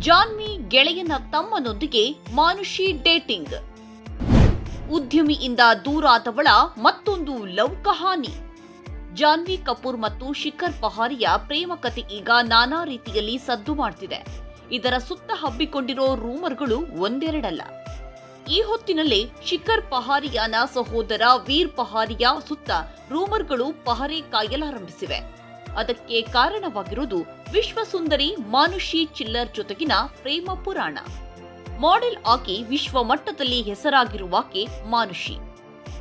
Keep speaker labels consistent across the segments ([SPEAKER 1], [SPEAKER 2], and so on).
[SPEAKER 1] ಜಾನ್ವಿ ಗೆಳೆಯನ ತಮ್ಮನೊಂದಿಗೆ ಮಾನುಷಿ ಡೇಟಿಂಗ್. ಉದ್ಯಮಿಯಿಂದ ದೂರಾದವಳ ಮತ್ತೊಂದು ಲೌಕಹಾನಿ ಕಹಾನಿ ಜಾನ್ವಿ ಕಪೂರ್ ಮತ್ತು ಶಿಖರ್ ಪಹಾರಿಯ ಪ್ರೇಮ ಕತೆ ಈಗ ನಾನಾ ರೀತಿಯಲ್ಲಿ ಸದ್ದು ಮಾಡ್ತಿದೆ. ಇದರ ಸುತ್ತ ಹಬ್ಬಿಕೊಂಡಿರೋ ರೂಮರ್ಗಳು ಒಂದೆರಡಲ್ಲ. ಈ ಹೊತ್ತಿನಲ್ಲೇ ಶಿಖರ್ ಪಹಾರಿಯಾನ ಸಹೋದರ ವೀರ್ ಪಹಾರಿಯ ಸುತ್ತ ರೂಮರ್ಗಳು ಪಹರೆ ಕಾಯಲಾರಂಭಿಸಿವೆ. ಅದಕ್ಕೆ ಕಾರಣವಾಗಿರುವುದು ವಿಶ್ವಸುಂದರಿ ಮಾನುಷಿ ಚಿಲ್ಲರ್ ಜೊತೆಗಿನ ಪ್ರೇಮ ಪುರಾಣ. ಮಾಡೆಲ್ ಆಗಿ ವಿಶ್ವ ಮಟ್ಟದಲ್ಲಿ ಹೆಸರಾಗಿರುವಾಕೆ ಮಾನುಷಿ.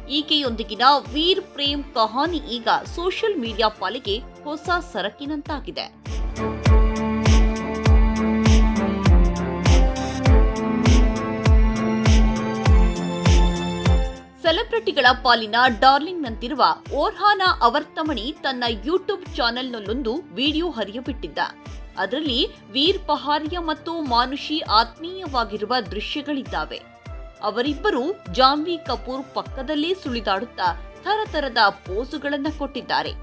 [SPEAKER 1] ಈಕೆಯೊಂದಿಗಿನ ವೀರ್ ಪ್ರೇಮ್ ಕಹಾನಿ ಈಗ ಸೋಷಿಯಲ್ ಮೀಡಿಯಾ ಪಾಲಿಗೆ ಹೊಸ ಸರಕಿನಂತಾಗಿದೆ. ಸೆಲೆಬ್ರಿಟಿಗಳ ಪಾಲಿನ ಡಾರ್ಲಿಂಗ್ ನಂತಿರುವ ಓರ್ಹಾನಾ ಅವರ್ತಮಣಿ ತನ್ನ ಯೂಟ್ಯೂಬ್ ಚಾನೆಲ್ನಲ್ಲೊಂದು ವಿಡಿಯೋ ಹರಿಯಬಿಟ್ಟಿದ್ದ. ಅದರಲ್ಲಿ ವೀರ್ ಪಹಾರಿಯ ಮತ್ತು ಮಾನುಷಿ ಆತ್ಮೀಯವಾಗಿರುವ ದೃಶ್ಯಗಳಿದ್ದಾವೆ. ಅವರಿಬ್ಬರು ಜಾನ್ವಿ ಕಪೂರ್ ಪಕ್ಕದಲ್ಲೇ ಸುಳಿದಾಡುತ್ತಾ ಥರಥರದ ಪೋಸುಗಳನ್ನು ಕೊಟ್ಟಿದ್ದಾರೆ.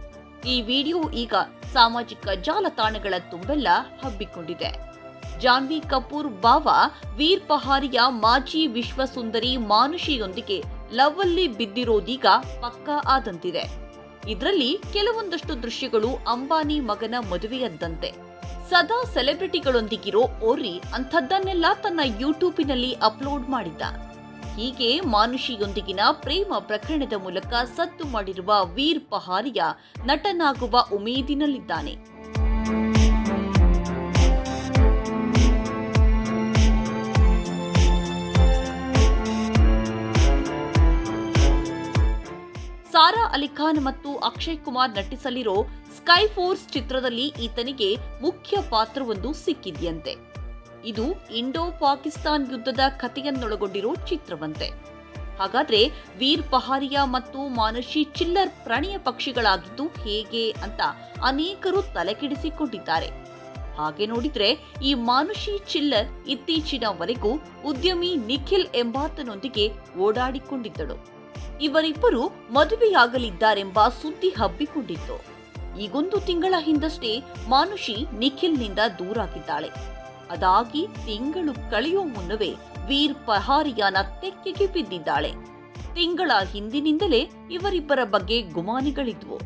[SPEAKER 1] ಈ ವಿಡಿಯೋ ಈಗ ಸಾಮಾಜಿಕ ಜಾಲತಾಣಗಳ ತುಂಬೆಲ್ಲ ಹಬ್ಬಿಕೊಂಡಿದೆ. ಜಾನ್ವಿ ಕಪೂರ್ ಬಾವ ವೀರ್ ಪಹಾರಿಯ ಮಾಜಿ ವಿಶ್ವಸುಂದರಿ ಮಾನುಷಿಯೊಂದಿಗೆ ಲವ್ ಅಲ್ಲಿ ಬಿದ್ದಿರೋದೀಗ ಪಕ್ಕಾ ಆದಂತಿದೆ. ಇದರಲ್ಲಿ ಕೆಲವೊಂದಷ್ಟು ದೃಶ್ಯಗಳು ಅಂಬಾನಿ ಮಗನ ಮದುವೆಯದ್ದಂತೆ. ಸದಾ ಸೆಲೆಬ್ರಿಟಿಗಳೊಂದಿಗಿರೋ ಓರಿ ಅಂಥದ್ದನ್ನೆಲ್ಲ ತನ್ನ ಯೂಟ್ಯೂಬಿನಲ್ಲಿ ಅಪ್ಲೋಡ್ ಮಾಡಿದ್ದ. ಹೀಗೆ ಮಾನುಷಿಯೊಂದಿಗಿನ ಪ್ರೇಮ ಪ್ರಕರಣದ ಮೂಲಕ ಸತ್ತು ಮಾಡಿರುವ ವೀರ್ ಪಹಾರಿಯ ನಟನಾಗುವ ಉಮೇದಿನಲ್ಲಿದ್ದಾನೆ. ಅಲಿ ಖಾನ್ ಮತ್ತು ಅಕ್ಷಯ್ ಕುಮಾರ್ ನಟಿಸಲಿರೋ ಸ್ಕೈ ಫೋರ್ಸ್ ಚಿತ್ರದಲ್ಲಿ ಈತನಿಗೆ ಮುಖ್ಯ ಪಾತ್ರವೊಂದು ಸಿಕ್ಕಿದೆಯಂತೆ. ಇದು ಇಂಡೋ ಪಾಕಿಸ್ತಾನ್ ಯುದ್ಧದ ಕಥೆಯನ್ನೊಳಗೊಂಡಿರೋ ಚಿತ್ರವಂತೆ. ಹಾಗಾದ್ರೆ ವೀರ್ ಪಹಾರಿಯಾ ಮತ್ತು ಮಾನುಷಿ ಚಿಲ್ಲರ್ ಪ್ರಣಯ ಪಕ್ಷಿಗಳಾಗಿದ್ದು ಹೇಗೆ ಅಂತ ಅನೇಕರು ತಲೆಕೆಡಿಸಿಕೊಂಡಿದ್ದಾರೆ. ಹಾಗೆ ನೋಡಿದ್ರೆ ಈ ಮಾನುಷಿ ಚಿಲ್ಲರ್ ಇತ್ತೀಚಿನವರೆಗೂ ಉದ್ಯಮಿ ನಿಖಿಲ್ ಎಂಬಾತನೊಂದಿಗೆ ಓಡಾಡಿಕೊಂಡಿದ್ದಳು. ಇವರಿಬ್ಬರು ಮದುವೆಯಾಗಲಿದ್ದಾರೆಂಬ ಸುದ್ದಿ ಹಬ್ಬಿಕೊಂಡಿತ್ತು. ಈಗೊಂದು ತಿಂಗಳ ಹಿಂದಷ್ಟೇ ಮಾನುಷಿ ನಿಖಿಲ್ನಿಂದ ದೂರಾಗಿದ್ದಾಳೆ. ಅದಾಗಿ ತಿಂಗಳು ಕಳೆಯೋ ಮುನ್ನವೇ ವೀರ್ ಪಹಾರಿಯಾನ ತೆಕ್ಕೆಗೆ ಬಿದ್ದಿದ್ದಾಳೆ. ತಿಂಗಳ ಹಿಂದಿನಿಂದಲೇ ಇವರಿಬ್ಬರ ಬಗ್ಗೆ ಗುಮಾನಿಗಳಿದ್ವು.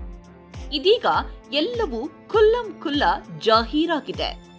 [SPEAKER 1] ಇದೀಗ ಎಲ್ಲವೂ ಖುಲ್ಲಂ ಖುಲ್ಲ ಜಾಹೀರಾಗಿದೆ.